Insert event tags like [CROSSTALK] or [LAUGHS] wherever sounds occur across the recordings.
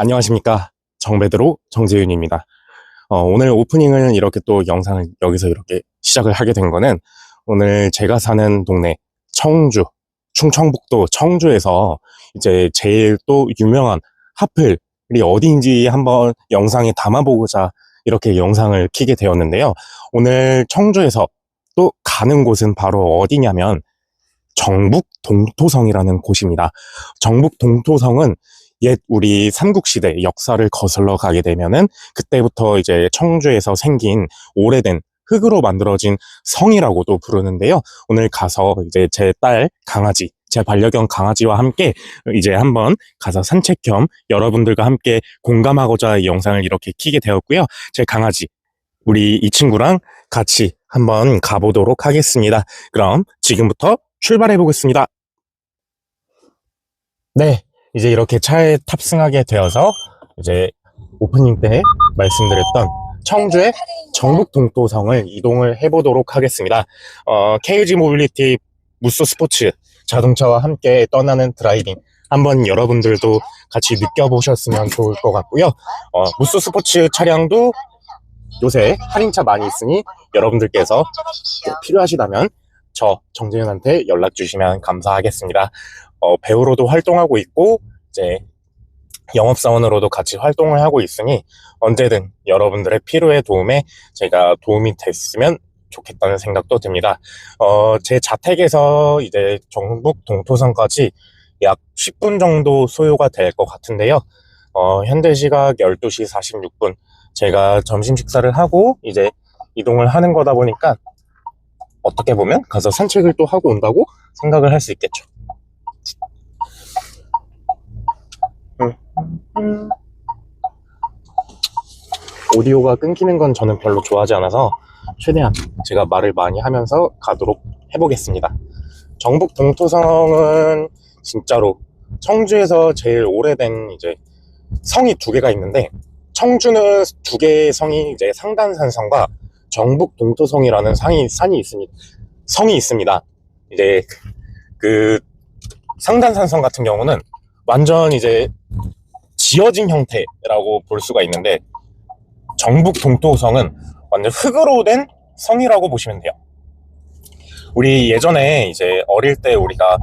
안녕하십니까. 정배드로 정재윤입니다. 어, 오늘 오프닝을 이렇게 또 영상을 여기서 이렇게 시작을 하게 된 거는 오늘 제가 사는 동네 청주, 충청북도 청주에서 이제 제일 또 유명한 하플이 어디인지 한번 영상에 담아보고자 이렇게 영상을 키게 되었는데요. 오늘 청주에서 또 가는 곳은 바로 어디냐면 정북 동토성이라는 곳입니다. 정북 동토성은 옛 우리 삼국시대 역사를 거슬러 가게 되면은 그때부터 이제 청주에서 생긴 오래된 흙으로 만들어진 성이라고도 부르는데요. 오늘 가서 이제 제 딸 강아지, 제 반려견 강아지와 함께 이제 한번 가서 산책 겸 여러분들과 함께 공감하고자 이 영상을 이렇게 키게 되었고요. 제 강아지, 우리 이 친구랑 같이 한번 가보도록 하겠습니다. 그럼 지금부터 출발해 보겠습니다. 네, 이제 이렇게 차에 탑승하게 되어서 이제 오프닝 때 말씀드렸던 청주의 정북 동토성을 이동을 해보도록 하겠습니다. 어, KG 모빌리티 무쏘 스포츠 자동차와 함께 떠나는 드라이빙 한번 여러분들도 같이 느껴보셨으면 좋을 것 같고요. 어, 무쏘 스포츠 차량도 요새 할인차 많이 있으니 여러분들께서 필요하시다면 저 정재윤한테 연락 주시면 감사하겠습니다. 어, 배우로도 활동하고 있고 이제 영업사원으로도 같이 활동을 하고 있으니 언제든 여러분들의 필요의 도움에 제가 도움이 됐으면 좋겠다는 생각도 듭니다. 어, 제 자택에서 이제 정북 동토선까지 약 10분 정도 소요가 될 것 같은데요. 어, 현재 시각 12시 46분. 제가 점심 식사를 하고 이제 이동을 하는 거다 보니까 어떻게 보면 가서 산책을 또 하고 온다고 생각을 할 수 있겠죠. 오디오가 끊기는 건 저는 별로 좋아하지 않아서 최대한 제가 말을 많이 하면서 가도록 해보겠습니다. 정북 동토성은 진짜로 청주에서 제일 오래된 이제 성이 두 개가 있는데 청주는 두 개의 성이 이제 상단산성과 정북 동토성이라는 상이 산이 있습니다. 성이 있습니다. 이제 그 상단산성 같은 경우는 완전 이제 지어진 형태라고 볼 수가 있는데 정북 동토성은 완전 흙으로 된 성이라고 보시면 돼요. 우리 예전에 이제 어릴 때 우리가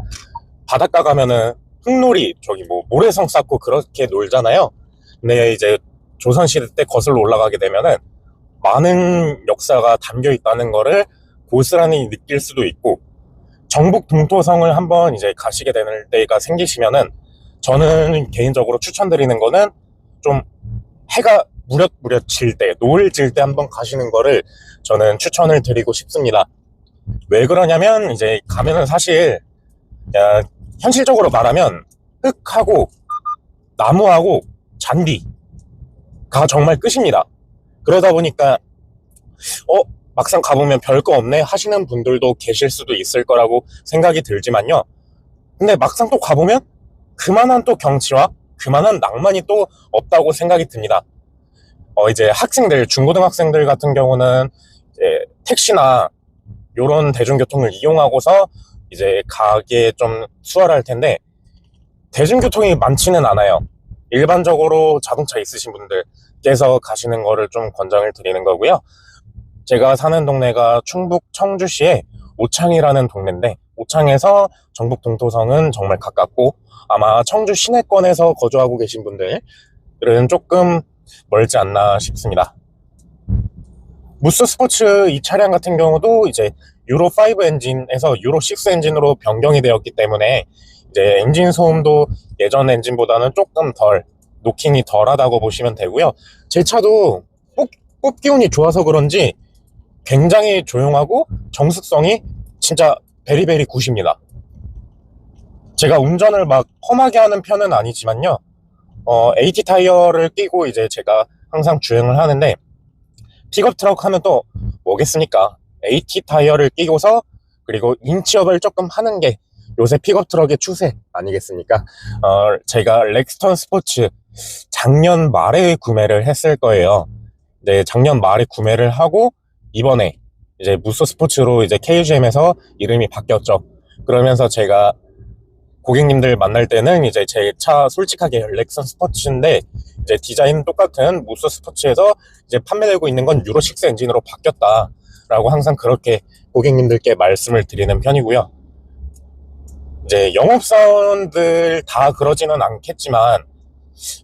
바닷가 가면은 흙놀이 저기 뭐 모래성 쌓고 그렇게 놀잖아요. 근데 이제 조선시대 때 거슬러 올라가게 되면은 많은 역사가 담겨 있다는 거를 고스란히 느낄 수도 있고 정북 동토성을 한번 이제 가시게 되는 때가 생기시면은 저는 개인적으로 추천드리는 거는 좀 해가 무렵무렵 질 때, 노을 질 때 한번 가시는 거를 저는 추천을 드리고 싶습니다. 왜 그러냐면 이제 가면은 사실 야, 현실적으로 말하면 흙하고 나무하고 잔디가 정말 끝입니다. 그러다 보니까 어 막상 가보면 별거 없네 하시는 분들도 계실 수도 있을 거라고 생각이 들지만요. 근데 막상 또 가보면 그만한 또 경치와 그만한 낭만이 또 없다고 생각이 듭니다. 어, 이제 학생들, 중고등학생들 같은 경우는 이제 택시나 이런 대중교통을 이용하고서 이제 가기에 좀 수월할 텐데 대중교통이 많지는 않아요. 일반적으로 자동차 있으신 분들께서 가시는 거를 좀 권장을 드리는 거고요. 제가 사는 동네가 충북 청주시의 오창이라는 동네인데 오창에서 정북 동토성은 정말 가깝고 아마 청주 시내권에서 거주하고 계신 분들은 조금 멀지 않나 싶습니다. 무스 스포츠 이 차량 같은 경우도 이제 유로 5 엔진에서 유로 6 엔진으로 변경이 되었기 때문에 이제 엔진 소음도 예전 엔진보다는 조금 덜 노킹이 덜하다고 보시면 되고요. 제 차도 뽑, 뽑기 운이 좋아서 그런지 굉장히 조용하고 정숙성이 진짜 베리베리 굿입니다. 제가 운전을 막 험하게 하는 편은 아니지만요. 어, AT 타이어를 끼고 이제 제가 항상 주행을 하는데 픽업 트럭 하면 또 뭐겠습니까? AT 타이어를 끼고서 그리고 인치업을 조금 하는 게 요새 픽업 트럭의 추세 아니겠습니까? 어, 제가 렉스턴 스포츠 작년 말에 구매를 했을 거예요. 네, 작년 말에 구매를 하고 이번에 이제 무쏘 스포츠로 이제 KGM에서 이름이 바뀌었죠. 그러면서 제가 고객님들 만날 때는 이제 제 차 솔직하게 렉선 스포츠인데 이제 디자인 똑같은 무스 스포츠에서 이제 판매되고 있는 건 유로 6 엔진으로 바뀌었다라고 항상 그렇게 고객님들께 말씀을 드리는 편이고요. 이제 영업사원들 다 그러지는 않겠지만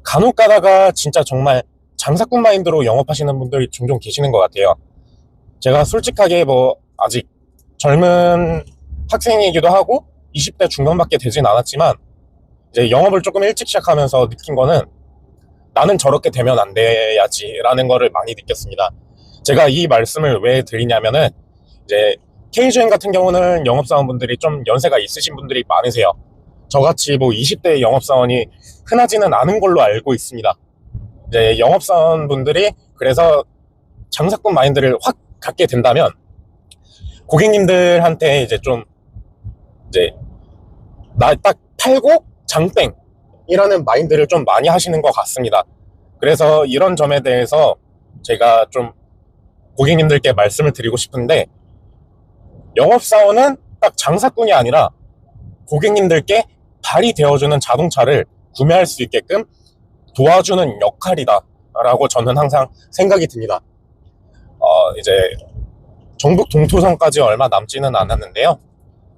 간혹 가다가 진짜 정말 장사꾼 마인드로 영업하시는 분들이 종종 계시는 것 같아요. 제가 솔직하게 뭐 아직 젊은 학생이기도 하고 20대 중반밖에 되진 않았지만 이제 영업을 조금 일찍 시작하면서 느낀 거는 나는 저렇게 되면 안 돼야지라는 거를 많이 느꼈습니다. 제가 이 말씀을 왜 드리냐면은 이제 KGM 같은 경우는 영업사원분들이 좀 연세가 있으신 분들이 많으세요. 저같이 뭐 20대 영업사원이 흔하지는 않은 걸로 알고 있습니다. 이제 영업사원분들이 그래서 장사꾼 마인드를 확 갖게 된다면 고객님들한테 이제 좀 이제 나 딱 팔고 장땡이라는 마인드를 좀 많이 하시는 것 같습니다. 그래서 이런 점에 대해서 제가 좀 고객님들께 말씀을 드리고 싶은데 영업사원은 딱 장사꾼이 아니라 고객님들께 발이 되어주는 자동차를 구매할 수 있게끔 도와주는 역할이다 라고 저는 항상 생각이 듭니다. 어, 이제 정북 동토선까지 얼마 남지는 않았는데요.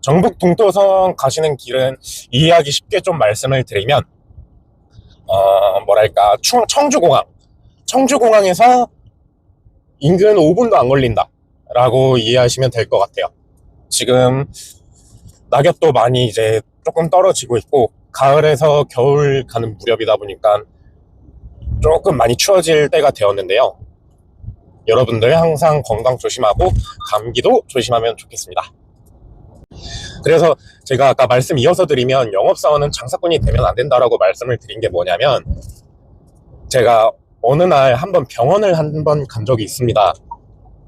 정북 동토선 가시는 길은 이해하기 쉽게 좀 말씀을 드리면 어, 뭐랄까 충- 청주공항 청주공항에서 인근 5분도 안 걸린다 라고 이해하시면 될 것 같아요. 지금 낙엽도 많이 이제 조금 떨어지고 있고 가을에서 겨울 가는 무렵이다 보니까 조금 많이 추워질 때가 되었는데요. 여러분들 항상 건강 조심하고 감기도 조심하면 좋겠습니다. 그래서 제가 아까 말씀 이어서 드리면 영업사원은 장사꾼이 되면 안 된다라고 말씀을 드린 게 뭐냐면 제가 어느 날 한번 병원을 한 번 간 적이 있습니다.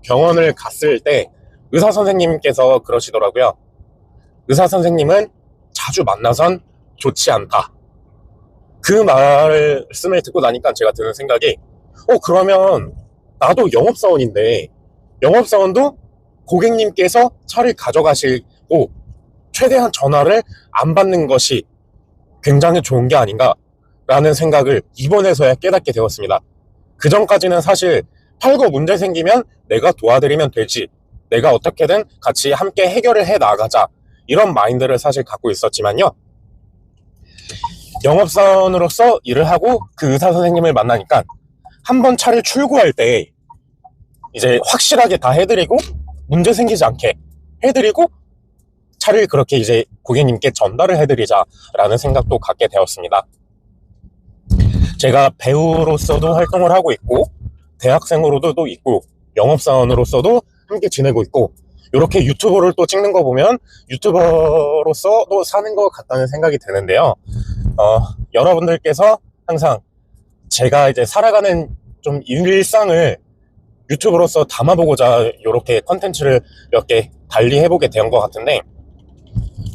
병원을 갔을 때 의사 선생님께서 그러시더라고요. 의사 선생님은 자주 만나선 좋지 않다. 그 말씀을 듣고 나니까 제가 드는 생각이, 어, 그러면 나도 영업사원인데, 영업사원도 고객님께서 차를 가져가 시고, 최대한 전화를 안 받는 것이 굉장히 좋은 게 아닌가라는 생각을 이번에서야 깨닫게 되었습니다. 그 전까지는 사실 팔고 문제 생기면 내가 도와드리면 되지. 내가 어떻게든 같이 함께 해결을 해 나가자. 이런 마인드를 사실 갖고 있었지만요. 영업사원으로서 일을 하고 그 의사 선생님을 만나니까 한 번 차를 출고할 때 이제 확실하게 다 해드리고 문제 생기지 않게 해드리고 차를 그렇게 이제 고객님께 전달을 해드리자라는 생각도 갖게 되었습니다. 제가 배우로서도 활동을 하고 있고 대학생으로도 또 있고 영업사원으로서도 함께 지내고 있고 이렇게 유튜버를 또 찍는 거 보면 유튜버로서도 사는 것 같다는 생각이 드는데요. 어, 여러분들께서 항상 제가 이제 살아가는 좀 일상을 유튜브로서 담아보고자 이렇게 컨텐츠를 몇 개 달리 해보게 된 것 같은데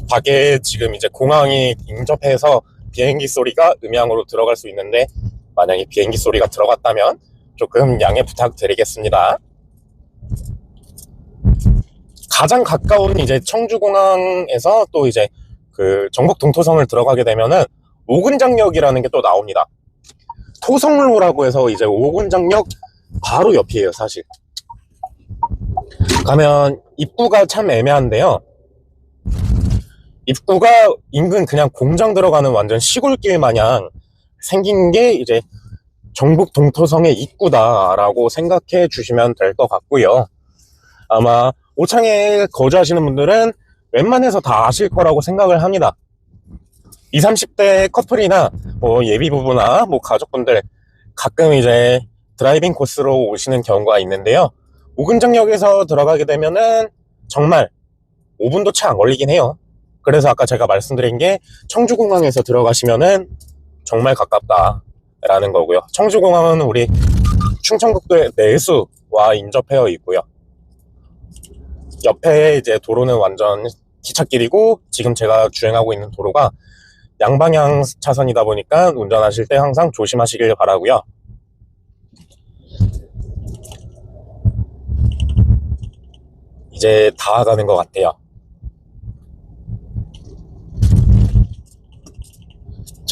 밖에 지금 이제 공항이 인접해서 비행기 소리가 음향으로 들어갈 수 있는데 만약에 비행기 소리가 들어갔다면 조금 양해 부탁드리겠습니다. 가장 가까운 이제 청주공항에서 또 이제 그 전국 동토성을 들어가게 되면은 오근장역이라는 게 또 나옵니다. 토성로라고 해서 이제 오근장역 바로 옆이에요, 사실. 가면 입구가 참 애매한데요. 입구가 인근 그냥 공장 들어가는 완전 시골길 마냥 생긴 게 이제 전북 동토성의 입구다라고 생각해 주시면 될 것 같고요. 아마 오창에 거주하시는 분들은 웬만해서 다 아실 거라고 생각을 합니다. 20, 30대 커플이나 뭐 예비 부부나 뭐 가족분들 가끔 이제 드라이빙 코스로 오시는 경우가 있는데요. 오근장역에서 들어가게 되면은 정말 5분도 채 안 걸리긴 해요. 그래서 아까 제가 말씀드린 게 청주공항에서 들어가시면은 정말 가깝다라는 거고요. 청주공항은 우리 충청북도의 내수와 인접해 있고요. 옆에 이제 도로는 완전 기찻길이고 지금 제가 주행하고 있는 도로가 양방향 차선이다 보니까 운전하실 때 항상 조심하시길 바라고요. 이제 다 가는 것 같아요.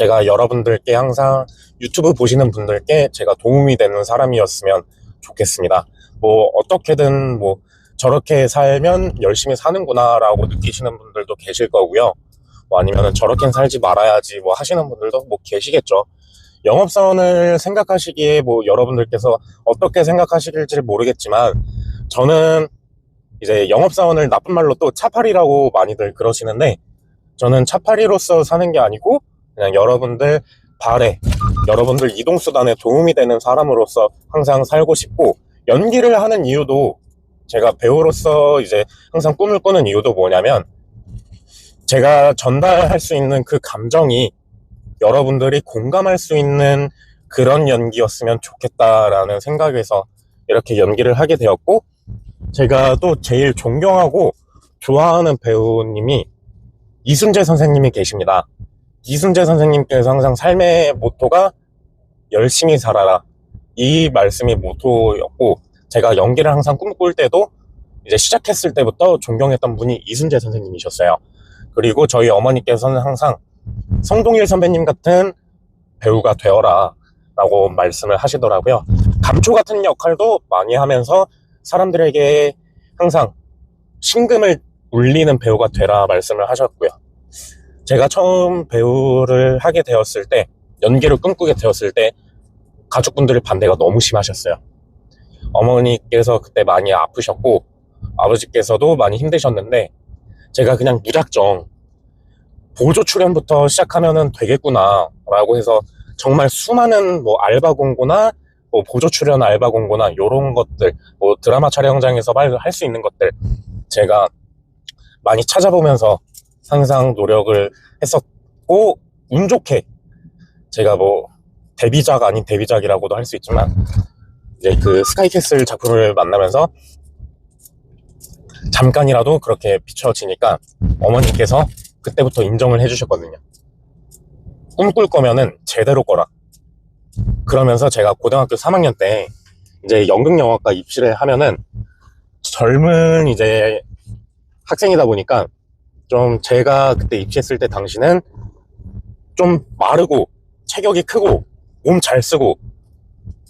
제가 여러분들께 항상 유튜브 보시는 분들께 제가 도움이 되는 사람이었으면 좋겠습니다. 뭐 어떻게든 뭐 저렇게 살면 열심히 사는구나라고 느끼시는 분들도 계실 거고요. 뭐 아니면은 저렇게 살지 말아야지 뭐 하시는 분들도 뭐 계시겠죠. 영업사원을 생각하시기에 뭐 여러분들께서 어떻게 생각하실지 모르겠지만 저는 이제 영업사원을 나쁜 말로 또 차파리라고 많이들 그러시는데 저는 차파리로서 사는 게 아니고 그냥 여러분들 발에 여러분들 이동수단에 도움이 되는 사람으로서 항상 살고 싶고 연기를 하는 이유도 제가 배우로서 이제 항상 꿈을 꾸는 이유도 뭐냐면 제가 전달할 수 있는 그 감정이 여러분들이 공감할 수 있는 그런 연기였으면 좋겠다라는 생각에서 이렇게 연기를 하게 되었고 제가 또 제일 존경하고 좋아하는 배우님이 이순재 선생님이 계십니다. 이순재 선생님께서 항상 삶의 모토가 열심히 살아라. 이 말씀이 모토였고, 제가 연기를 항상 꿈꿀 때도 이제 시작했을 때부터 존경했던 분이 이순재 선생님이셨어요. 그리고 저희 어머니께서는 항상 성동일 선배님 같은 배우가 되어라. 라고 말씀을 하시더라고요. 감초 같은 역할도 많이 하면서 사람들에게 항상 신금을 울리는 배우가 되라 말씀을 하셨고요. 제가 처음 배우를 하게 되었을 때, 연기를 꿈꾸게 되었을 때, 가족분들의 반대가 너무 심하셨어요. 어머니께서 그때 많이 아프셨고, 아버지께서도 많이 힘드셨는데, 제가 그냥 무작정, 보조 출연부터 시작하면은 되겠구나, 라고 해서, 정말 수많은 뭐 알바 공고나, 뭐 보조 출연 알바 공고나, 요런 것들, 뭐 드라마 촬영장에서 할 수 있는 것들, 제가 많이 찾아보면서 항상 노력을 했었고 운 좋게 제가 뭐 데뷔작 아닌 데뷔작이라고도 할 수 있지만 이제 그 스카이캐슬 작품을 만나면서 잠깐이라도 그렇게 비춰지니까 어머니께서 그때부터 인정을 해주셨거든요. 꿈꿀 거면은 제대로 거라. 그러면서 제가 고등학교 3학년 때 이제 연극영화과 입시를 하면은 젊은 이제 학생이다 보니까 좀 제가 그때 입시했을 때 당시는 좀 마르고 체격이 크고 몸 잘 쓰고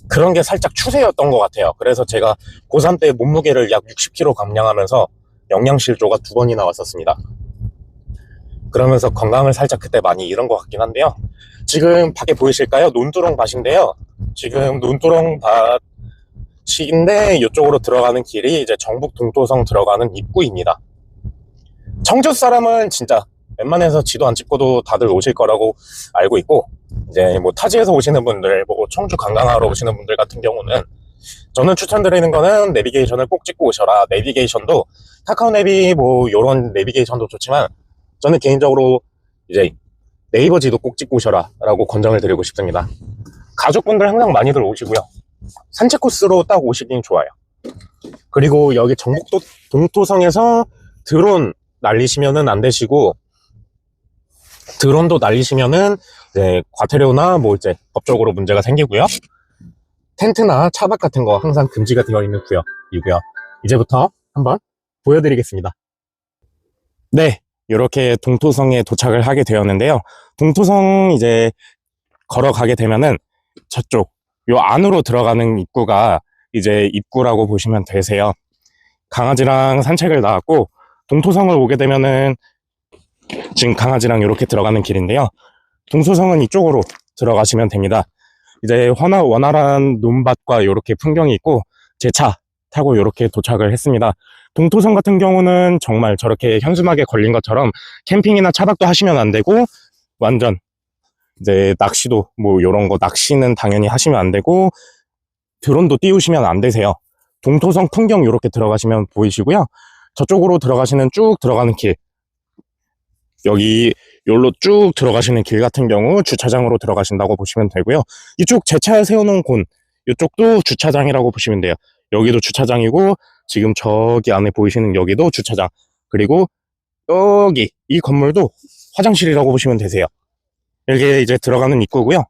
그런 게 살짝 추세였던 것 같아요. 그래서 제가 고3 때 몸무게를 약 60kg 감량하면서 영양실조가 두 번이나 왔었습니다. 그러면서 건강을 살짝 그때 많이 잃은 것 같긴 한데요. 지금 밖에 보이실까요? 논두렁 밭인데요. 지금 논두렁 밭인데 이쪽으로 들어가는 길이 이제 정북 동토성 들어가는 입구입니다. 청주 사람은 진짜 웬만해서 지도 안 찍고도 다들 오실 거라고 알고 있고 이제 뭐 타지에서 오시는 분들 뭐 청주 관광하러 오시는 분들 같은 경우는 저는 추천드리는 거는 내비게이션을 꼭 찍고 오셔라. 내비게이션도 카카오 내비 뭐 요런 내비게이션도 좋지만 저는 개인적으로 이제 네이버 지도 꼭 찍고 오셔라 라고 권장을 드리고 싶습니다. 가족분들 항상 많이들 오시고요. 산책 코스로 딱 오시긴 좋아요. 그리고 여기 전북도 동토성에서 드론 날리시면은 안 되시고 드론도 날리시면은 이제 과태료나 뭐 이제 법적으로 문제가 생기고요. 텐트나 차박 같은 거 항상 금지가 되어 있는 구역이고요. 이제부터 한번 보여드리겠습니다. 네, 이렇게 동토성에 도착을 하게 되었는데요. 동토성 이제 걸어가게 되면은 저쪽 요 안으로 들어가는 입구가 이제 입구라고 보시면 되세요. 강아지랑 산책을 나왔고 동토성을 오게 되면은 지금 강아지랑 이렇게 들어가는 길인데요. 동토성은 이쪽으로 들어가시면 됩니다. 이제 원활, 원활한 논밭과 이렇게 풍경이 있고 제 차 타고 이렇게 도착을 했습니다. 동토성 같은 경우는 정말 저렇게 현수막에 걸린 것처럼 캠핑이나 차박도 하시면 안 되고 완전 이제 낚시도 뭐 이런 거 낚시는 당연히 하시면 안 되고 드론도 띄우시면 안 되세요. 동토성 풍경 이렇게 들어가시면 보이시고요. 저쪽으로 들어가시는 쭉 들어가는 길 여기 여기로 쭉 들어가시는 길 같은 경우 주차장으로 들어가신다고 보시면 되고요. 이쪽 제 차 세워놓은 곳 이쪽도 주차장이라고 보시면 돼요. 여기도 주차장이고 지금 저기 안에 보이시는 여기도 주차장 그리고 여기 이 건물도 화장실이라고 보시면 되세요. 여기 이제 들어가는 입구고요.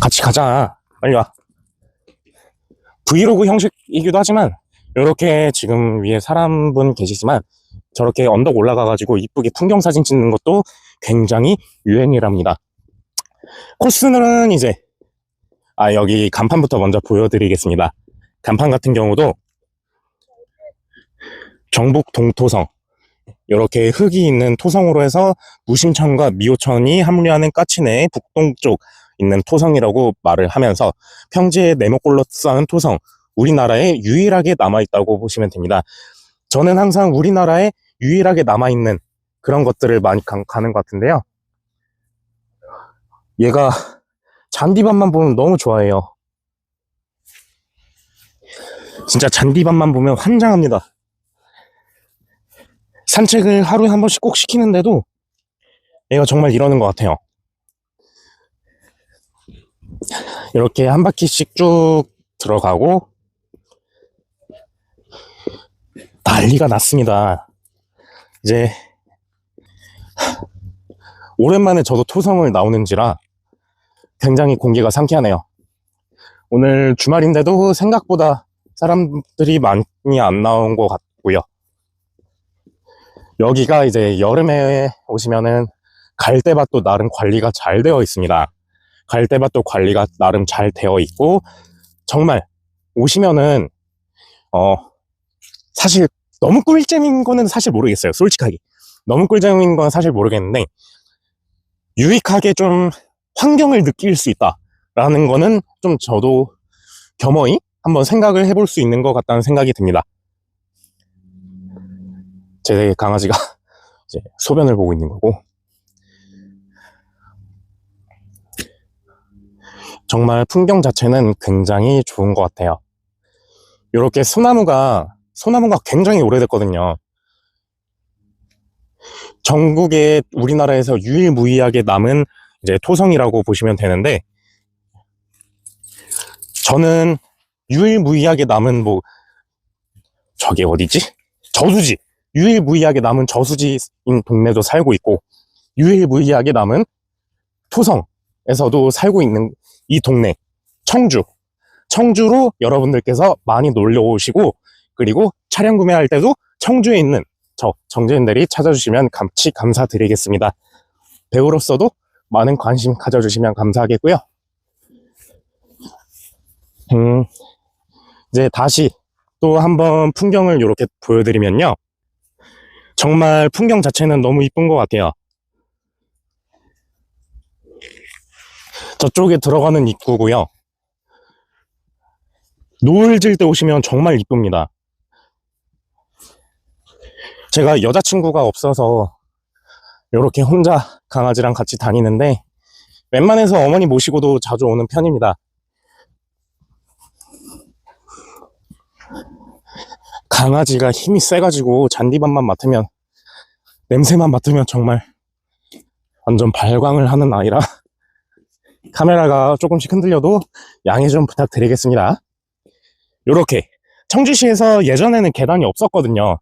같이 가자. 빨리 와. 브이로그 형식이기도 하지만 이렇게 지금 위에 사람분 계시지만 저렇게 언덕 올라가가지고 이쁘게 풍경 사진 찍는 것도 굉장히 유행이랍니다. 코스는 이제 아 여기 간판부터 먼저 보여드리겠습니다. 간판 같은 경우도 경북 동토성 이렇게 흙이 있는 토성으로 해서 무심천과 미호천이 합류하는 까치내 북동쪽 있는 토성이라고 말을 하면서 평지에 네모꼴로 쌓은 토성 우리나라에 유일하게 남아있다고 보시면 됩니다. 저는 항상 우리나라에 유일하게 남아있는 그런 것들을 많이 가, 가는 것 같은데요. 얘가 잔디밭만 보면 너무 좋아해요. 진짜 잔디밭만 보면 환장합니다. 산책을 하루에 한 번씩 꼭 시키는데도 얘가 정말 이러는 것 같아요. 이렇게 한 바퀴씩 쭉 들어가고 난리가 났습니다. 이제 오랜만에 저도 토성을 나오는지라 굉장히 공기가 상쾌하네요. 오늘 주말인데도 생각보다 사람들이 많이 안 나온 것 같고요. 여기가 이제 여름에 오시면은 갈대밭도 나름 관리가 잘 되어 있습니다. 갈대밭도 관리가 나름 잘 되어 있고 정말 오시면은 어 사실 너무 꿀잼인 거는 사실 모르겠어요. 솔직하게 너무 꿀잼인 건 사실 모르겠는데 유익하게 좀 환경을 느낄 수 있다라는 거는 좀 저도 겸허히 한번 생각을 해볼 수 있는 것 같다는 생각이 듭니다. 제 강아지가 [LAUGHS] 이제 소변을 보고 있는 거고 정말 풍경 자체는 굉장히 좋은 것 같아요. 이렇게 소나무가 소나무가 굉장히 오래됐거든요. 전국에 우리나라에서 유일무이하게 남은 이제 토성이라고 보시면 되는데 저는 유일무이하게 남은 뭐 저게 어디지? 저수지 유일무이하게 남은 저수지인 동네도 살고 있고 유일무이하게 남은 토성에서도 살고 있는 이 동네 청주 청주로 여러분들께서 많이 놀러 오시고 그리고 차량 구매할 때도 청주에 있는 저 정재인들이 찾아주시면 감치 감사드리겠습니다. 배우로서도 많은 관심 가져주시면 감사하겠고요. 음, 이제 다시 또 한번 풍경을 이렇게 보여드리면요. 정말 풍경 자체는 너무 이쁜 것 같아요. 저쪽에 들어가는 입구고요. 노을 질 때 오시면 정말 이쁩니다. 제가 여자친구가 없어서 이렇게 혼자 강아지랑 같이 다니는데 웬만해서 어머니 모시고도 자주 오는 편입니다. 강아지가 힘이 세가지고 잔디밭만 맡으면 냄새만 맡으면 정말 완전 발광을 하는 아이라 [LAUGHS] 카메라가 조금씩 흔들려도 양해 좀 부탁드리겠습니다. 요렇게 청주시에서 예전에는 계단이 없었거든요.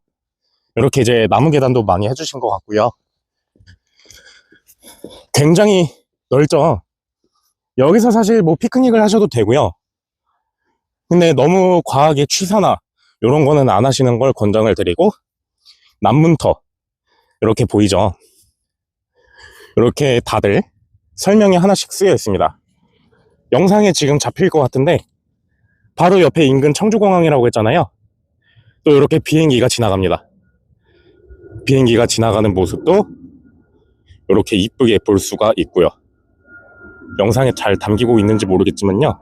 이렇게 이제 나무 계단도 많이 해주신 것 같고요. 굉장히 넓죠. 여기서 사실 뭐 피크닉을 하셔도 되고요. 근데 너무 과하게 취사나 이런 거는 안 하시는 걸 권장을 드리고 남문터 이렇게 보이죠. 이렇게 다들 설명이 하나씩 쓰여 있습니다. 영상에 지금 잡힐 것 같은데 바로 옆에 인근 청주공항이라고 했잖아요. 또 이렇게 비행기가 지나갑니다. 비행기가 지나가는 모습도 이렇게 이쁘게 볼 수가 있고요. 영상에 잘 담기고 있는지 모르겠지만요.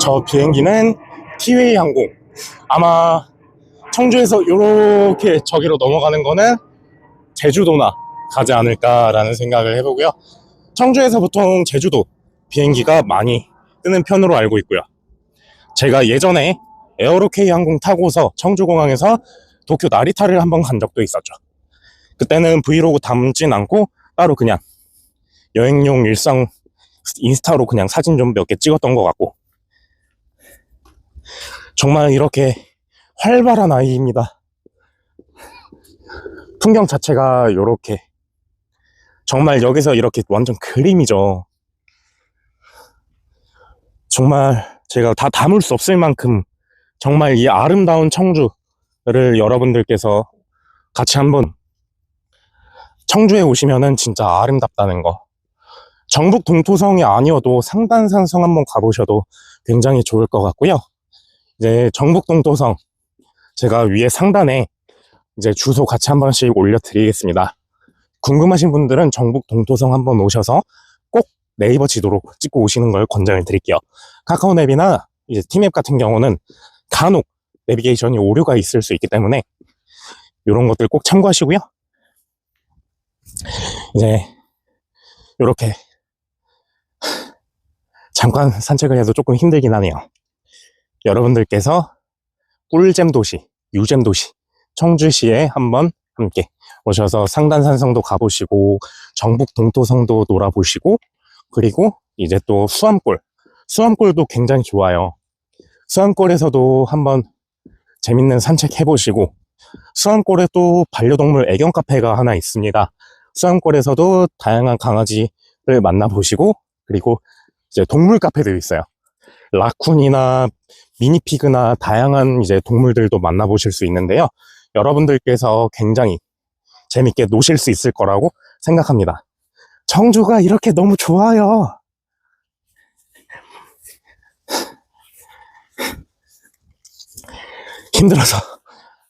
저 비행기는 티웨이 항공. 아마 청주에서 이렇게 저기로 넘어가는 거는 제주도나 가지 않을까라는 생각을 해보고요. 청주에서 보통 제주도 비행기가 많이 뜨는 편으로 알고 있고요. 제가 예전에 에어로케이 항공 타고서 청주공항에서 도쿄 나리타를 한번 간 적도 있었죠. 그때는 브이로그 담진 않고 따로 그냥 여행용 일상 인스타로 그냥 사진 좀 몇 개 찍었던 것 같고 정말 이렇게 활발한 아이입니다. 풍경 자체가 이렇게 정말 여기서 이렇게 완전 그림이죠. 정말 제가 다 담을 수 없을 만큼 정말 이 아름다운 청주를 여러분들께서 같이 한번 청주에 오시면은 진짜 아름답다는 거. 정북 동토성이 아니어도 상단산성 한번 가보셔도 굉장히 좋을 것 같고요. 이제 정북 동토성 제가 위에 상단에 이제 주소 같이 한 번씩 올려드리겠습니다. 궁금하신 분들은 정북 동토성 한번 오셔서 꼭 네이버 지도로 찍고 오시는 걸 권장을 드릴게요. 카카오맵이나 이제 티맵 같은 경우는 간혹 내비게이션이 오류가 있을 수 있기 때문에 이런 것들 꼭 참고하시고요. 이제 이렇게 잠깐 산책을 해도 조금 힘들긴 하네요. 여러분들께서 꿀잼 도시, 유잼 도시, 청주시에 한번 함께 오셔서 상단산성도 가보시고 정북 동토성도 놀아보시고 그리고 이제 또 수암골, 수암골도 굉장히 좋아요. 수암골에서도 한번 재밌는 산책 해보시고 수암골에 또 반려동물 애견 카페가 하나 있습니다. 수암골에서도 다양한 강아지를 만나보시고 그리고 이제 동물 카페도 있어요. 라쿤이나 미니피그나 다양한 이제 동물들도 만나보실 수 있는데요. 여러분들께서 굉장히 재밌게 노실 수 있을 거라고 생각합니다. 청주가 이렇게 너무 좋아요. 힘들어서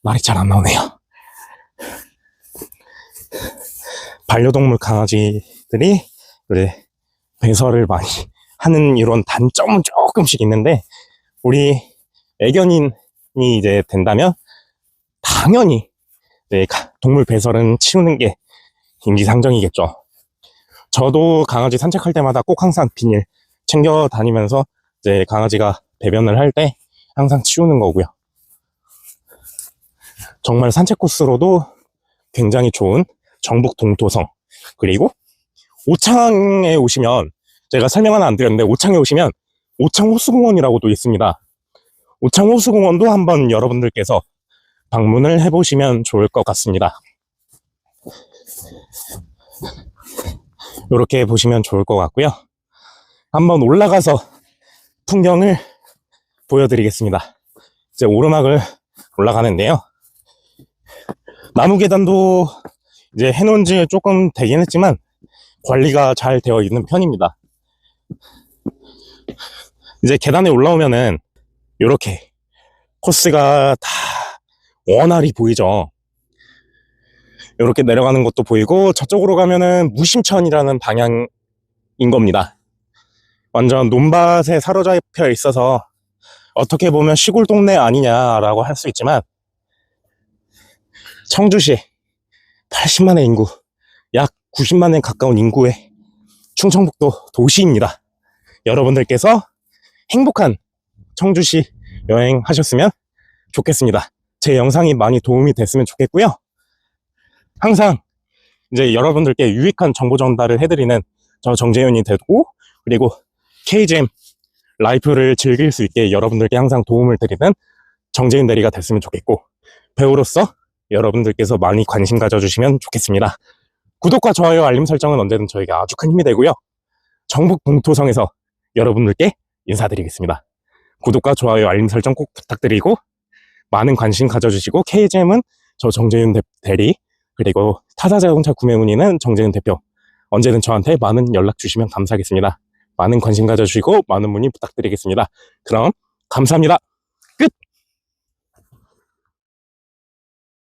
말이 잘 안 나오네요. 반려동물 강아지들이 그래 배설을 많이 하는 이런 단점은 조금씩 있는데 우리 애견인이 이제 된다면 당연히 동물 배설은 치우는 게 인지상정이겠죠. 저도 강아지 산책할 때마다 꼭 항상 비닐 챙겨 다니면서 이제 강아지가 배변을 할 때 항상 치우는 거고요. 정말 산책 코스로도 굉장히 좋은 정북 동토성 그리고 오창에 오시면 제가 설명 하나 안 드렸는데 오창에 오시면 오창 호수공원이라고도 있습니다. 오창 호수공원도 한번 여러분들께서 방문을 해보시면 좋을 것 같습니다. 이렇게 보시면 좋을 것 같고요. 한번 올라가서 풍경을 보여드리겠습니다. 이제 오르막을 올라가는데요. 나무 계단도 이제 해놓은 지 조금 되긴 했지만 관리가 잘 되어 있는 편입니다. 이제 계단에 올라오면은 이렇게 코스가 다 원활히 보이죠. 이렇게 내려가는 것도 보이고 저쪽으로 가면은 무심천이라는 방향인 겁니다. 완전 논밭에 사로잡혀 있어서 어떻게 보면 시골 동네 아니냐라고 할 수 있지만 청주시 80만의 인구, 약 90만에 가까운 인구의 충청북도 도시입니다. 여러분들께서 행복한 청주시 여행하셨으면 좋겠습니다. 제 영상이 많이 도움이 됐으면 좋겠고요. 항상 이제 여러분들께 유익한 정보 전달을 해드리는 저 정재윤이 되고 그리고 KGM 라이프를 즐길 수 있게 여러분들께 항상 도움을 드리는 정재윤 대리가 됐으면 좋겠고 배우로서 여러분들께서 많이 관심 가져주시면 좋겠습니다. 구독과 좋아요, 알림 설정은 언제든 저에게 아주 큰 힘이 되고요. 정북 동토성에서 여러분들께 인사드리겠습니다. 구독과 좋아요, 알림 설정 꼭 부탁드리고 많은 관심 가져주시고 KGM은 저 정재윤 대- 대리 그리고 타사 자동차 구매 문의는 정재윤 대표 언제든 저한테 많은 연락 주시면 감사하겠습니다. 많은 관심 가져주시고 많은 문의 부탁드리겠습니다. 그럼 감사합니다.